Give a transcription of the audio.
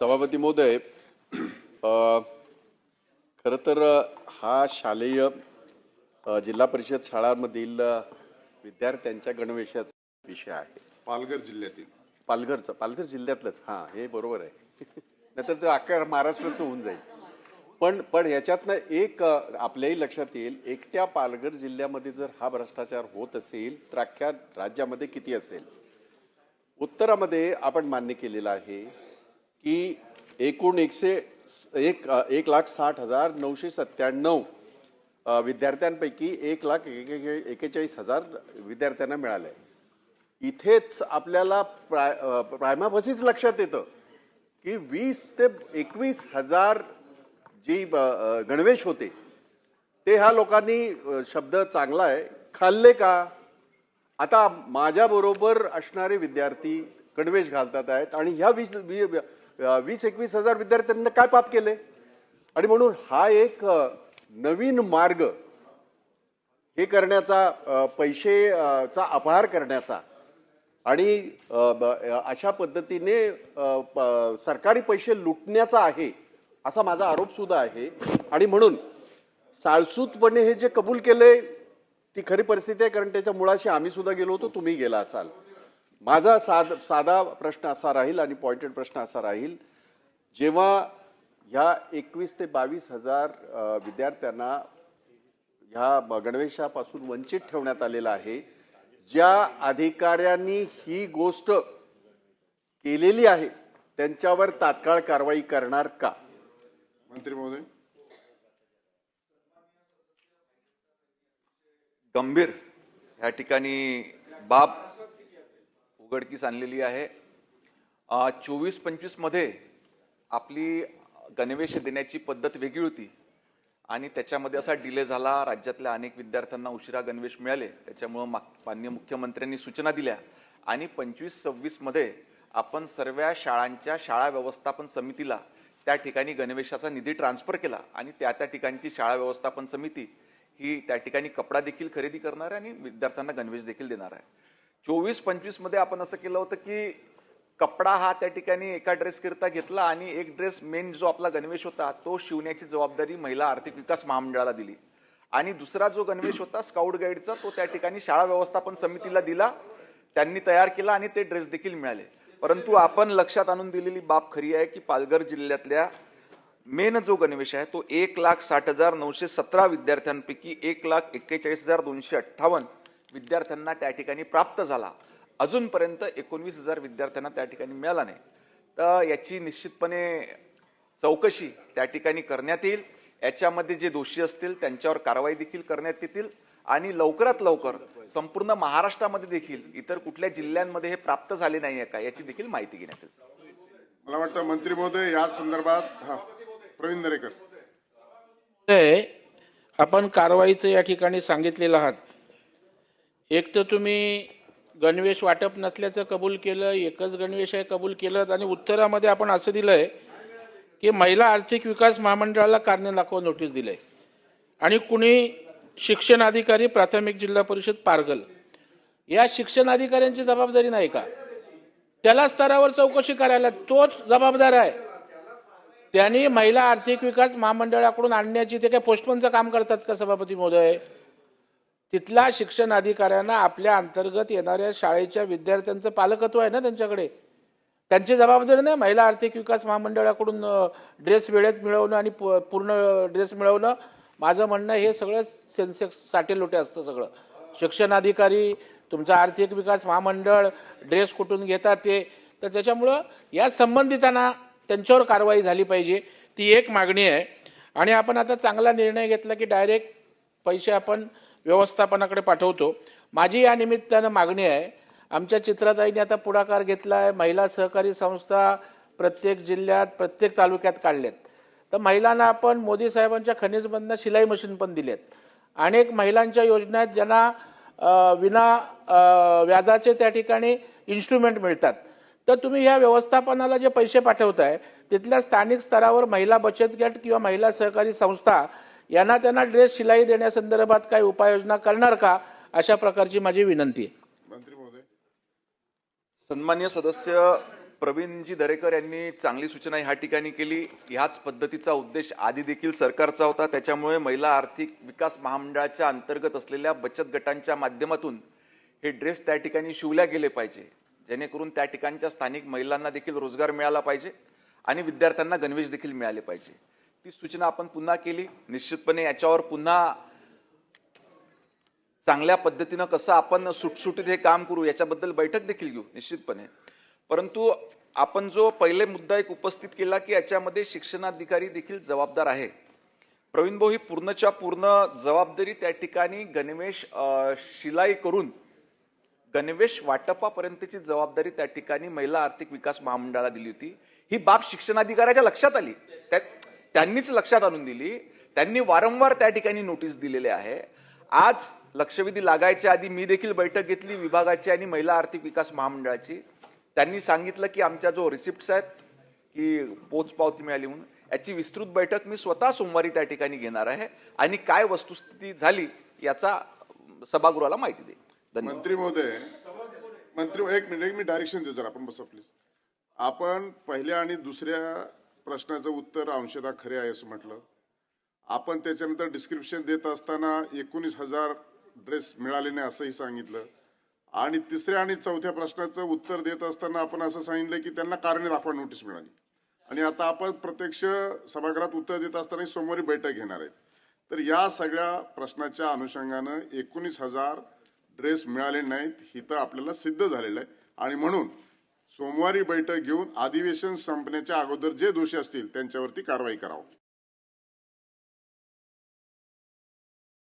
सभापती महोदय खरं तर हा शालेय जिल्हा परिषद शाळांमधील विद्यार्थ्यांच्या गणवेशाचा विषय आहे. पालघर जिल्ह्यातील. पालघरचं पालघर जिल्ह्यातलंच. हां हे बरोबर आहे. नाहीतर ते अख्ख्या महाराष्ट्राचं होऊन जाईल. पण पण ह्याच्यातनं एक आपल्याही लक्षात येईल एकट्या पालघर जिल्ह्यामध्ये जर हा भ्रष्टाचार होत असेल तर अख्ख्या राज्यामध्ये किती असेल? उत्तरामध्ये आपण मान्य केलेलं आहे की एकूण एकशे एक एक लाख साठ हजार नऊशे सत्त्याण्णव विद्यार्थ्यांपैकी एक लाख एकेचाळीस हजार विद्यार्थ्यांना मिळाले इथेच आपल्याला प्राय प्रायमाभसीच लक्षात येतं की वीस ते एकवीस हजार जी ब- गणवेश होते ते ह्या लोकांनी शब्द चांगला आहे. खाल्ले का? आता माझ्याबरोबर असणारे विद्यार्थी गणवेश घालतात आहेत आणि ह्या वीस वीस एकवीस हजार विद्यार्थ्यांना काय पाप केले? आणि म्हणून हा एक नवीन मार्ग हे करण्याचा पैसेचा पैसे चा अपहार करण्याचा आणि ब- अशा पद्धतीने प- सरकारी पैसे लुटण्याचा आहे असा माझा आरोप सुद्धा आहे. आणि म्हणून साळसूतपणे हे जे कबूल केले ती खरी परिस्थिती आहे कारण त्याच्या मुळाशी आम्ही सुद्धा गेलो होतो तुम्ही गेला असाल. माझा साध साधा प्रश्न असा राहील आणि पॉइंटेड प्रश्न असा राहील. जेव्हा ह्या एकवीस ते बावीस हजार विद्यार्थ्यांना ह्या गणवेशापासून वंचित ठेवण्यात आलेलं आहे ज्या अधिकाऱ्यांनी ही गोष्ट केलेली आहे त्यांच्यावर तात्काळ कारवाई करणार का? मंत्री महोदय. गंभीर. या ठिकाणी बाब उघडकीस आणलेली आहे. चोवीस पंचवीसमध्ये आपली गणवेश देण्याची पद्धत वेगळी होती. आणि त्याच्यामध्ये असा डिले झाला राज्यातल्या अनेक विद्यार्थ्यांना उशिरा गणवेश मिळाले. त्याच्यामुळं मा- माननीय मुख्यमंत्र्यांनी सूचना दिल्या. आणि पंचवीस सव्वीसमध्ये आपण सर्व शाळांच्या शाळा व्यवस्थापन समितीला त्या ठिकाणी गणवेशाचा निधी ट्रान्सफर केला. आणि त्या त्या ठिकाणची शाळा व्यवस्थापन समिती ही त्या ठिकाणी कपडा देखील खरेदी करणार आहे आणि विद्यार्थ्यांना गणवेश देखील देणार आहे. चोवीस पंचवीसमध्ये आपण असं केलं होतं की कपडा हा त्या ठिकाणी एका ड्रेसकरिता घेतला आणि एक ड्रेस मेन जो आपला गणवेश होता तो शिवण्याची जबाबदारी महिला आर्थिक विकास महामंडळाला दिली. आणि दुसरा जो गणवेश होता स्काउट गाईडचा तो त्या ठिकाणी शाळा व्यवस्थापन समितीला दिला त्यांनी तयार केला आणि ते ड्रेस देखील मिळाले. परंतु आपण लक्षात आणून दिलेली बाब खरी आहे की पालघर जिल्ह्यातल्या मेन जो गणवेश आहे तो एक लाख साठ हजार नऊशे सतरा विद्यार्थ्यांपैकी एक लाख एक्केचाळीस हजार दोनशे अठ्ठावन्न विद्यार्थ्यांना त्या ठिकाणी प्राप्त झाला. अजूनपर्यंत एकोणवीस हजार विद्यार्थ्यांना त्या ठिकाणी मिळाला नाही. तर याची निश्चितपणे चौकशी त्या ठिकाणी करण्यात येईल. याच्यामध्ये जे दोषी असतील त्यांच्यावर कारवाई देखील करण्यात येतील आणि लवकरात लवकर संपूर्ण महाराष्ट्रामध्ये देखील इतर कुठल्या जिल्ह्यांमध्ये हे प्राप्त झाले नाही आहे का याची देखील माहिती घेण्यात येईल. मला वाटतं मंत्री महोदय या संदर्भात हा प्रवीण दरेकर. आपण कारवाईचं या ठिकाणी सांगितलेलं आहात. एक तर तुम्ही गणवेश वाटप नसल्याचं कबूल केलं एकच गणवेश आहे कबूल केलं आणि उत्तरामध्ये आपण असं दिलं आहे की महिला आर्थिक विकास महामंडळाला कारणे दाखवा नोटीस दिलं आहे आणि कुणी शिक्षण अधिकारी प्राथमिक जिल्हा परिषद पारगल या शिक्षण अधिकाऱ्यांची जबाबदारी नाही का? त्याला स्तरावर चौकशी करायला तोच जबाबदार आहे. त्यांनी महिला आर्थिक विकास महामंडळाकडून आणण्याची ते काय पोस्टमनचं काम करतात का सभापती महोदय? तिथल्या शिक्षण अधिकाऱ्यांना आपल्या अंतर्गत येणाऱ्या शाळेच्या विद्यार्थ्यांचं पालकत्व आहे ना त्यांच्याकडे. त्यांची जबाबदारी नाही महिला आर्थिक विकास महामंडळाकडून ड्रेस वेळेत मिळवणं आणि पूर्ण ड्रेस मिळवणं. माझं म्हणणं हे सगळं सेन्सेक्स साठे लोटे असतं सगळं. शिक्षण अधिकारी तुमचा आर्थिक विकास महामंडळ ड्रेस कुठून घेतात ते. तर त्याच्यामुळं या संबंधितांना त्यांच्यावर कारवाई झाली पाहिजे. ती एक मागणी आहे. आणि आपण आता चांगला निर्णय घेतला की डायरेक्ट पैसे आपण व्यवस्थापनाकडे पाठवतो. माझी या निमित्तानं मागणी आहे आमच्या चित्राताईने आता पुढाकार घेतला आहे महिला सहकारी संस्था प्रत्येक जिल्ह्यात प्रत्येक तालुक्यात काढलेत. तर महिलांना आपण मोदी साहेबांच्या खनिजमधनं शिलाई मशीन पण दिलेत. अनेक महिलांच्या योजना आहेत ज्यांना विना व्याजाचे त्या ठिकाणी इन्स्ट्रुमेंट मिळतात. तर तुम्ही ह्या व्यवस्थापनाला जे पैसे पाठवताय तिथल्या स्थानिक स्तरावर महिला बचत गट किंवा महिला सहकारी संस्था यांना त्यांना ड्रेस शिलाई देण्यासंदर्भात काही उपाययोजना करणार का अशा प्रकारची माझी विनंती आहे. सन्मान्य सदस्य प्रवीणजी दरेकर यांनी चांगली सूचना ह्या ठिकाणी केली. ह्याच पद्धतीचा उद्देश आधी देखील सरकारचा होता. त्याच्यामुळे महिला आर्थिक विकास महामंडळाच्या अंतर्गत असलेल्या बचत गटांच्या माध्यमातून हे ड्रेस त्या ठिकाणी शिवल्या गेले पाहिजे. जेणेकरून त्या ठिकाणच्या स्थानिक महिलांना देखील रोजगार मिळाला पाहिजे आणि विद्यार्थ्यांना गणवेश देखील मिळाले पाहिजे. ती सूचना आपण पुन्हा केली. निश्चितपणे याच्यावर पुन्हा चांगल्या पद्धतीनं कसं आपण सुटसुटीत हे काम करू याच्याबद्दल बैठक देखील घेऊ निश्चितपणे. परंतु आपण जो पहिले मुद्दा एक उपस्थित केला की याच्यामध्ये शिक्षणाधिकारी देखील जबाबदार आहे. प्रवीण भाऊ ही पूर्णच्या पूर्ण जबाबदारी त्या ठिकाणी गणवेश शिलाई करून गणवेश वाटपापर्यंतची जबाबदारी त्या ठिकाणी महिला आर्थिक विकास महामंडळाला दिली होती. ही बाब शिक्षणाधिकाऱ्याच्या लक्षात आली. त्या- त्यांनीच लक्षात आणून दिली. त्यांनी वारंवार त्या ठिकाणी नोटीस दिलेली आहे. आज लक्षवेधी लागायच्या आधी मी देखील बैठक घेतली विभागाची आणि महिला आर्थिक विकास महामंडळाची. त्यांनी सांगितलं की आमच्या जो रिसिप्ट्स आहेत की पोचपावती मिळाली म्हणून याची विस्तृत बैठक मी स्वतः सोमवारी त्या ठिकाणी घेणार आहे. आणि काय वस्तुस्थिती झाली याचा सभागृहाला माहिती देईल मंत्री महोदय मंत्री एक मिनिट मी डायरेक्शन देतो आपण बसा प्लीज आपण पहिल्या आणि दुसऱ्या प्रश्नाचं उत्तर अंशतः खरे आहे असं म्हटलं. आपण त्याच्यानंतर डिस्क्रिप्शन देत असताना एकोणीस हजार ड्रेस मिळाले नाही असंही सांगितलं. आणि तिसऱ्या आणि चौथ्या प्रश्नाचं उत्तर देत असताना आपण असं सांगितलं की त्यांना कारणे दाखवा नोटीस मिळाली. आणि आता आपण प्रत्यक्ष सभागृहात उत्तर देत असताना सोमवारी बैठक घेणार आहेत तर या सगळ्या प्रश्नाच्या अनुषंगानं एकोणीस हजार ड्रेस मिळाले नाहीत हे तर आपल्याला सिद्ध झालेलं आहे. आणि म्हणून सोमवारी बैठक घेऊन अधिवेशन संपण्याच्या अगोदर जे दोषी असतील त्यांच्यावरती कारवाई करावं.